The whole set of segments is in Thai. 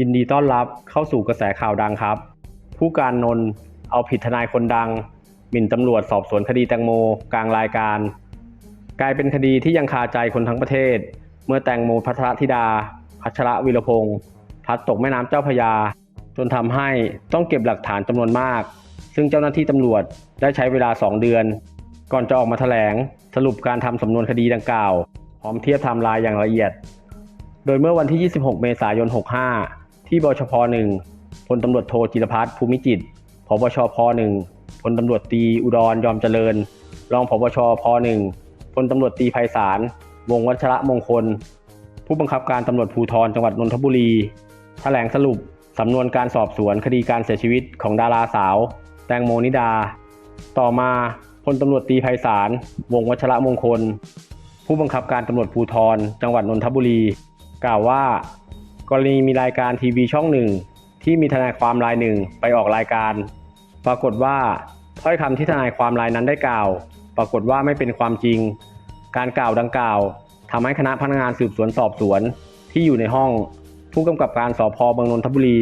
ยินดีต้อนรับเข้าสู่กระแสข่าวดังครับ ผู้การนนท์เอาผิดทนายคนดัง หมิ่นตำรวจสอบสวนคดีแตงโม กลางรายการ กลายเป็นคดีที่ยังคาใจคนทั้งประเทศ เมื่อแตงโมพัทรธิดา พัชระวีรพงศ์พัดตกแม่น้ำเจ้าพยา จนทำให้ต้องเก็บหลักฐานจำนวนมาก ซึ่งเจ้าหน้าที่ตำรวจได้ใช้เวลา 2 เดือน ก่อนจะออกมาแถลงสรุปการทำสำนวนคดีดังกล่าว พร้อมเทียบไทม์ไลน์อย่างละเอียด โดยเมื่อวันที่ 26 เมษายน 65 ที่บชพ1พลตำรวจโทจิรพัฒน์ภูมิจิตรผบชพ1พลตำรวจตีอุดรยอมเจริญ รองผบชพ1พลตำรวจตรีไพศาลวงวัชระมงคล ผู้บังคับการตำรวจภูธรจังหวัดนนทบุรีแถลงสรุปสำนวนการสอบสวนคดีการเสียชีวิตของดาราสาว แตงโมนิดา ต่อมาพลตำรวจตรีไพศาลวงวัชระมงคล ผู้บังคับการตำรวจภูธรจังหวัดนนทบุรี กล่าวว่า กรณีมีรายการทีวีช่องหนึ่งที่มีทนายความรายหนึ่งไปออกรายการ ปรากฏว่าถ้อยคำที่ทนายความรายนั้นได้กล่าว ปรากฏว่าไม่เป็นความจริง การกล่าวดังกล่าวทำให้คณะพนักงานสืบสวนสอบสวนที่อยู่ในห้อง ผู้กำกับการสพเมืองนนทบุรี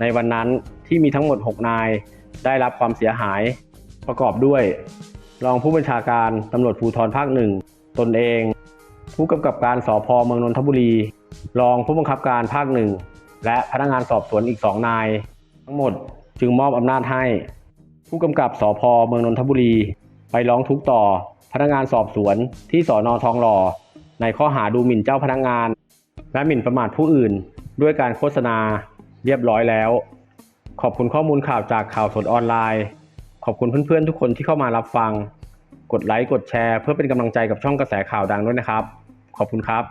ในวันนั้นที่มีทั้งหมด 6 นาย ได้รับความเสียหายประกอบด้วย รองผู้บัญชาการตำรวจภูธรภาคหนึ่งตนเอง ผู้กำกับการสพเมืองนนทบุรี รองผู้บังคับการภาคหนึ่งและพนักงานสอบสวนอีก2นาย ทั้งหมดจึงมอบอำนาจให้ ผู้กำกับสพเมืองนนทบุรี ไปร้องทุกต่อพนักงานสอบสวนที่สอนอทองหล่อ ในข้อหาดูหมิ่นเจ้าพนักงาน และหมิ่นประมาทผู้อื่น ด้วยการโฆษณาเรียบร้อยแล้ว ขอบคุณข้อมูลข่าวจากข่าวสดออนไลน์ ขอบคุณเพื่อนๆทุกคนที่เข้ามารับฟัง กดไลค์กดแชร์ เพื่อเป็นกำลังใจกับช่องกระแสข่าวดังด้วยนะครับ ขอบคุณครับ